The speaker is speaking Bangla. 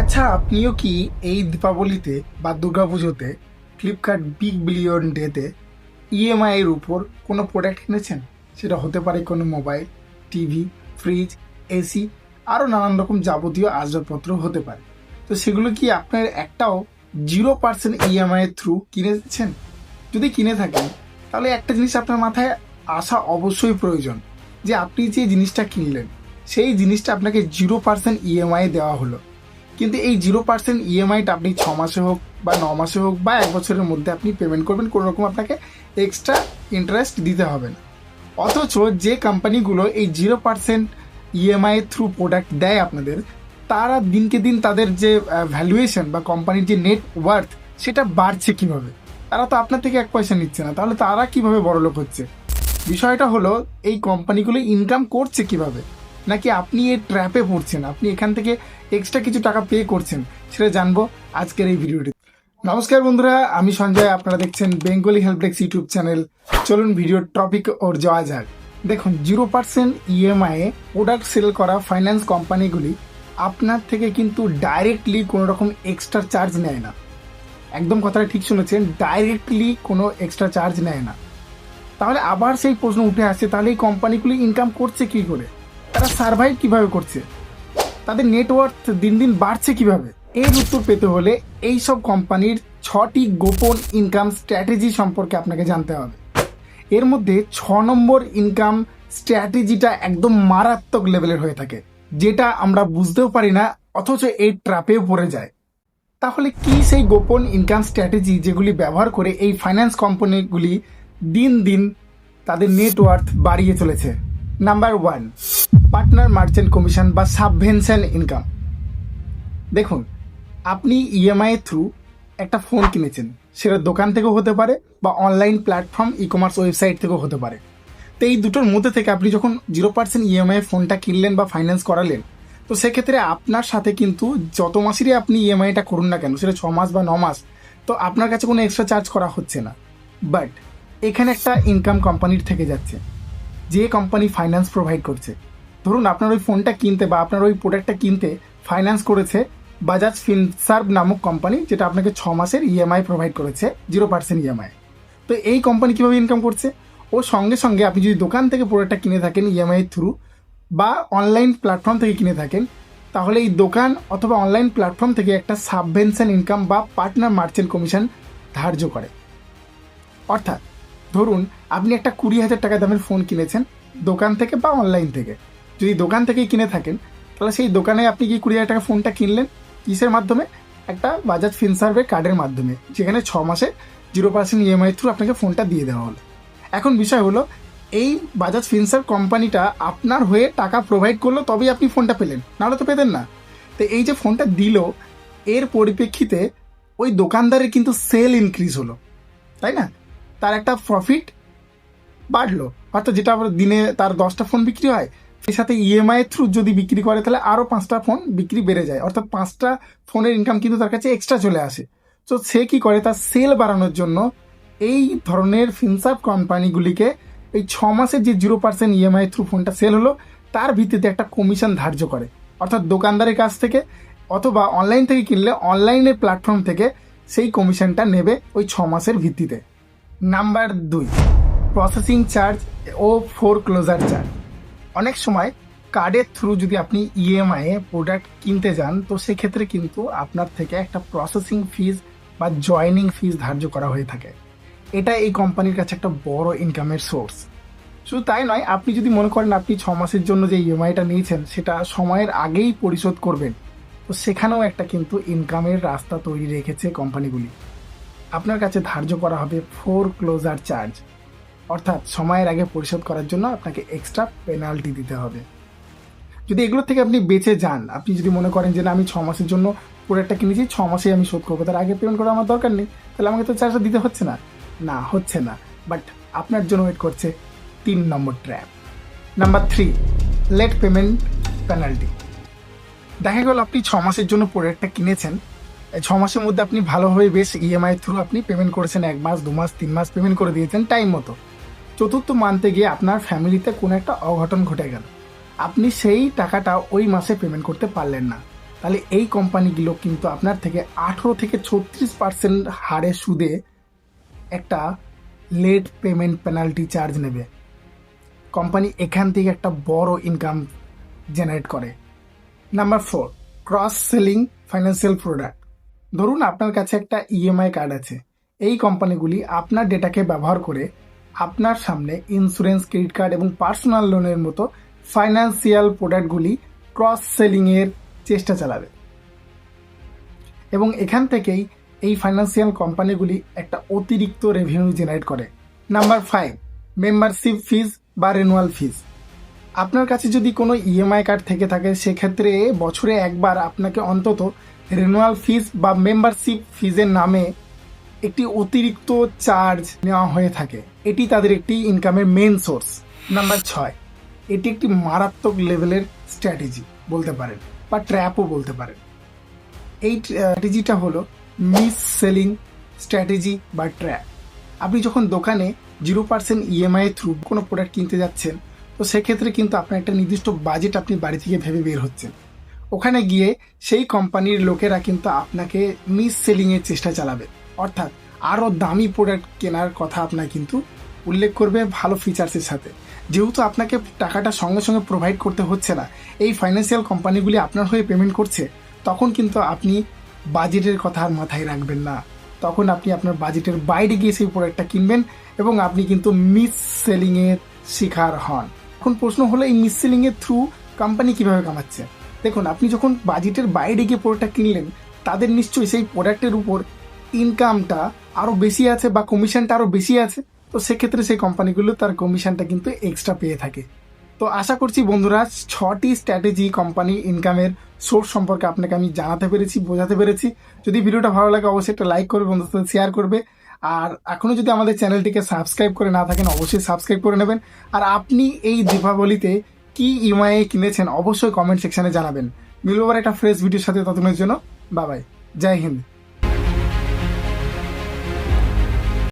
আচ্ছা আপনিও কি এই দীপাবলিতে বা দুর্গাপুজোতে ফ্লিপকার্ট বিগ বিলিয়ন ডেতে ইএমআই এর উপর কোনো প্রোডাক্ট কিনেছেন সেটা হতে পারে কোনো মোবাইল টিভি ফ্রিজ এসি আরও নানান রকম যাবতীয় আসবাবপত্র হতে পারে। তো সেগুলো কি আপনার একটাও জিরো পার্সেন্ট ইএমআই এর থ্রু কিনেছেন যদি কিনে থাকেন, তাহলে একটা জিনিস আপনার মাথায় আসা অবশ্যই প্রয়োজন, যে আপনি যে জিনিসটা কিনলেন, সেই জিনিসটা আপনাকে জিরো পার্সেন্ট ইএমআই দেওয়া হলো। কিন্তু এই জিরো পার্সেন্ট ইএমআইটা আপনি ছ মাসে হোক বা ন মাসে হোক বা এক বছরের মধ্যে আপনি পেমেন্ট করবেন, কোনো রকম আপনাকে এক্সট্রা ইন্টারেস্ট দিতে হবে না। অথচ যে কোম্পানিগুলো এই zero percent EMI through product দেয় আপনাদের, তারা দিনকে দিন তাদের যে ভ্যালুয়েশন বা কোম্পানির যে নেট ওয়ার্থ সেটা বাড়ছে কীভাবে? তারা তো আপনার থেকে এক পয়সা নিচ্ছে না, তাহলে তারা কীভাবে বড়লোক হচ্ছে? বিষয়টা হলো, এই কোম্পানিগুলো ইনকাম করছে কীভাবে? নাকি আপনি এই ট্র্যাপে পড়ছেন? আপনি এখান থেকে এক্সট্রা কিছু টাকা পে করছেন, সেটা জানব আজকের এই ভিডিওটি নমস্কার বন্ধুরা, আমি সঞ্জয়, আপনারা দেখছেন Bengali help desk YouTube channel চলুন ভিডিওর টপিক ওর যাওয়া যাক। দেখুন zero percent EMI product sale করা ফাইন্যান্স কোম্পানিগুলি আপনার থেকে কিন্তু ডাইরেক্টলি কোনো রকম এক্সট্রা চার্জ নেয় না। একদম কথাটা ঠিক শুনেছেন ডাইরেক্টলি কোনো এক্সট্রা চার্জ নেয় না। তাহলে আবার সেই প্রশ্ন উঠে আসছে তাহলে এই কোম্পানিগুলি ইনকাম করছে কি করে? তারা সার্ভাইভ কীভাবে করছে? তাদের নেটওয়ার্ক দিন দিন বাড়ছে কীভাবে? এর উত্তর পেতে হলে এই সব কোম্পানির ছটি গোপন ইনকাম স্ট্র্যাটেজি সম্পর্কে আপনাকে জানতে হবে। এর মধ্যে ছ নম্বর ইনকাম স্ট্র্যাটেজিটা একদম মারাত্মক লেভেলের হয়ে থাকে, যেটা আমরা বুঝতেও পারি না, অথচ এই ট্র্যাপেও পড়ে যায়। তাহলে কি সেই গোপন ইনকাম স্ট্র্যাটেজি যেগুলি ব্যবহার করে এই ফাইন্যান্স কোম্পানিগুলি দিন দিন তাদের নেটওয়ার্থ বাড়িয়ে চলেছে? Number one partner merchant commission বা সাবভেনশন ইনকাম দেখুন, আপনি ইএমআই এর থ্রু একটা ফোন কিনেছেন। সেটা দোকান থেকেও হতে পারে বা online platform e commerce website থেকেও হতে পারে। তো এই দুটোর মধ্যে থেকে আপনি যখন জিরো পার্সেন্ট ইএমআই ফোনটা কিনলেন বা ফাইন্যান্স করালেন, তো সেক্ষেত্রে আপনার সাথে কিন্তু যত মাসেরই আপনি ইএমআইটা করুন না কেন, সেটা ছ মাস বা ন মাস, তো আপনার কাছে কোনো এক্সট্রা চার্জ করা হচ্ছে না। বাট এখানে একটা ইনকাম কোম্পানির থেকে যাচ্ছে, যে কোম্পানি ফাইন্যান্স প্রোভাইড করছে। ধরুন আপনার ওই ফোনটা কিনতে বা আপনার ওই প্রোডাক্টটা কিনতে ফাইন্যান্স করেছে বাজাজ ফিনসার্ভ নামক কোম্পানি যেটা আপনাকে ছ মাসের ইএমআই প্রোভাইড করেছে জিরো পার্সেন্ট ইএমআই তো এই কোম্পানি কীভাবে ইনকাম করছে? ও সঙ্গে সঙ্গে আপনি যদি দোকান থেকে প্রোডাক্টটা কিনে থাকেন ইএমআই থ্রু বা অনলাইন প্ল্যাটফর্ম থেকে কিনে থাকেন, তাহলে এই দোকান অথবা অনলাইন প্ল্যাটফর্ম থেকে একটা সাবভেনশন ইনকাম বা পার্টনার মার্চেন্ট কমিশন ধার্য করে। অর্থাৎ, ধরুন আপনি একটা কুড়ি হাজার টাকা দামের ফোন কিনেছেন দোকান থেকে বা অনলাইন থেকে। যদি দোকান থেকেই কিনে থাকেন, তাহলে সেই দোকানে আপনি কি কুড়ি হাজার টাকা ফোনটা কিনলেন কিসের মাধ্যমে? একটা বাজাজ ফিনসার্ভের কার্ডের মাধ্যমে, যেখানে ছ মাসে জিরো পার্সেন্ট ইএমআই থ্রু আপনাকে ফোনটা দিয়ে দেওয়া হলো। এখন বিষয় হলো, এই বাজাজ ফিনসার্ভ কোম্পানিটা আপনার হয়ে টাকা প্রোভাইড করল, তবেই আপনি ফোনটা পেলেন, নাহলে তো পেতেন না। তো এই যে ফোনটা দিল, এর পরিপ্রেক্ষিতে ওই দোকানদারের কিন্তু সেল ইনক্রিজ হলো, তাই না? তার একটা প্রফিট বাড়লো। অর্থাৎ যেটা আবার দিনে তার দশটা ফোন বিক্রি হয় সেই সাথে ইএমআই থ্রু যদি বিক্রি করে, তাহলে আরও পাঁচটা ফোন বিক্রি বেড়ে যায়। অর্থাৎ পাঁচটা ফোনের ইনকাম কিন্তু তার কাছে এক্সট্রা চলে আসে। তো সে কি করে? তার সেল বাড়ানোর জন্য এই ধরনের ফিনসাপ কোম্পানিগুলিকে এই ছ মাসের যে জিরো পার্সেন্ট ইএমআই থ্রু ফোনটা সেল হলো, তার ভিত্তিতে একটা কমিশন ধার্য করে। অর্থাৎ দোকানদারের কাছ থেকে অথবা অনলাইন থেকে কিনলে অনলাইনের প্ল্যাটফর্ম থেকে সেই কমিশনটা নেবে ওই ছ মাসের ভিত্তিতে। নাম্বার দুই প্রসেসিং চার্জ ও ফোর ক্লোজার চার্জ অনেক সময় কার্ডের থ্রু যদি আপনি ইএমআই এ প্রোডাক্ট কিনতে যান, তো সেক্ষেত্রে কিন্তু আপনার থেকে একটা প্রসেসিং ফিজ বা জয়নিং ফিজ ধার্য করা হয়ে থাকে। এটা এই কোম্পানির কাছে একটা বড় ইনকামের সোর্স শুধু তাই নয়, আপনি যদি মনে করেন আপনি ছ মাসের জন্য যে ইএমআইটা নিয়েছেন, সেটা সময়ের আগেই পরিশোধ করবেন, তো সেখানেও একটা কিন্তু ইনকামের রাস্তা তৈরি রেখেছে কোম্পানিগুলি আপনার কাছে ধার্য করা হবে ফোর ক্লোজার চার্জ অর্থাৎ সময়ের আগে পরিশোধ করার জন্য আপনাকে এক্সট্রা পেনাল্টি দিতে হবে। যদি এগুলো থেকে আপনি বেঁচে যান, আপনি যদি মনে করেন যে না, আমি ছ মাসের জন্য প্রোডাক্টটা কিনেছি, ছ মাসেই আমি শোধ করব, তার আগে পেমেন্ট করা আমার দরকার নেই, তাহলে আমাকে তো চার্জটা দিতে হচ্ছে না। না, হচ্ছে না বাট আপনার জন্য ওয়েট করছে তিন number trap number three late payment penalty দেখা গেল আপনি ছ মাসের জন্য প্রোডাক্টটা কিনেছেন ছ মাসের মধ্যে আপনি ভালোভাবে বেশ ইএমআই থ্রু আপনি পেমেন্ট করেছেন, এক মাস, দু মাস, তিন মাস পেমেন্ট করে দিয়েছেন টাইম মতো। চতুর্থ মান্থে গিয়ে আপনার ফ্যামিলিতে কোনো একটা অঘটন ঘটে গেল। আপনি সেই টাকাটা ওই মাসে পেমেন্ট করতে পারলেন না। তাহলে এই কোম্পানিগুলো কিন্তু আপনার থেকে আঠেরো থেকে ছত্রিশ পার্সেন্ট হারে সুদে একটা লেট পেমেন্ট পেনাল্টি চার্জ নেবে। কোম্পানি এখান থেকে একটা বড় ইনকাম জেনারেট করে। Number four cross selling financial product ধরুন আপনার কাছে একটা ইএমআই কার্ড আছে। এই কোম্পানিগুলি আপনার ডেটাকে ব্যবহার করে আপনার সামনে ইন্স্যুরেন্স ক্রেডিট কার্ড এবং পার্সোনাল লোনের মতো ফাইন্যান্সিয়াল প্রোডাক্টগুলি ক্রস সেলিংয়ের চেষ্টা চালাবে। এবং এখান থেকেই এই ফাইন্যান্সিয়াল কোম্পানিগুলি একটা অতিরিক্ত রেভিনিউ জেনারেট করে। নাম্বার ফাইভ মেম্বারশিপ ফিজ বা রেনুয়াল ফিজ আপনার কাছে যদি কোনো ইএমআই কার্ড থেকে থাকে, সেক্ষেত্রে বছরে একবার আপনাকে অন্তত রেনুয়াল ফিজ বা মেম্বারশিপ ফিজের নামে একটি অতিরিক্ত চার্জ নেওয়া হয়ে থাকে। এটি তাদের একটি ইনকামের মেন সোর্স নাম্বার ছয়, এটি একটি মারাত্মক লেভেলের স্ট্র্যাটেজি বলতে পারেন বা ট্র্যাপও বলতে পারেন। এই স্ট্র্যাটেজিটা হলো মিস সেলিং স্ট্র্যাটেজি বা ট্র্যাপ আপনি যখন দোকানে জিরো পার্সেন্ট ইএমআই থ্রু কোনো প্রোডাক্ট কিনতে যাচ্ছেন, তো সেক্ষেত্রে কিন্তু আপনার একটা নির্দিষ্ট বাজেট আপনি বাড়ি থেকে ভেবে বের হচ্ছেন। ওখানে গিয়ে সেই কোম্পানির লোকেরা কিন্তু আপনাকে মিস সেলিংয়ের চেষ্টা চালাবে। অর্থাৎ আরও দামি প্রোডাক্ট কেনার কথা আপনার কিন্তু উল্লেখ করবে ভালো ফিচার্সের সাথে। যেহেতু আপনাকে টাকাটা সঙ্গে সঙ্গে প্রোভাইড করতে হচ্ছে না, এই ফাইন্যান্সিয়াল কোম্পানিগুলি আপনার হয়ে পেমেন্ট করছে, তখন কিন্তু আপনি বাজেটের কথা আর মাথায় রাখবেন না। তখন আপনি আপনার বাজেটের বাইরে গিয়ে সেই প্রোডাক্টটা কিনবেন এবং আপনি কিন্তু মিস সেলিংয়ের শিকার হন। এখন প্রশ্ন হলো, এই মিস সেলিংয়ের থ্রু কোম্পানি কীভাবে কামাচ্ছে? দেখুন, আপনি যখন বাজেটের বাইরে গিয়ে প্রোডাক্টটা কিনলেন, তাদের নিশ্চয়ই সেই প্রোডাক্টের উপর ইনকামটা আরও বেশি আছে বা কমিশনটা আরও বেশি আছে, তো সেক্ষেত্রে সেই কোম্পানিগুলো তার কমিশনটা কিন্তু এক্সট্রা পেয়ে থাকে। তো আশা করছি বন্ধুরা, ছটি স্ট্র্যাটেজি কোম্পানি ইনকামের সোর্স সম্পর্কে আপনাকে আমি জানাতে পেরেছি, বোঝাতে পেরেছি। যদি ভিডিওটা ভালো লাগে, অবশ্যই একটা লাইক করবে, বন্ধুদের সাথে শেয়ার করবে। আর এখনও যদি আমাদের চ্যানেলটিকে সাবস্ক্রাইব করে না থাকেন, অবশ্যই সাবস্ক্রাইব করে নেবেন। আর আপনি এই দীপাবলিতে কি ইএমআই কিনেছেন, অবশ্যই কমেন্ট সেকশানে জানাবেন। মিলবো আবার একটা ফ্রেশ ভিডিওর সাথে। ততক্ষণের জন্য বাবাই জয় হিন্দ।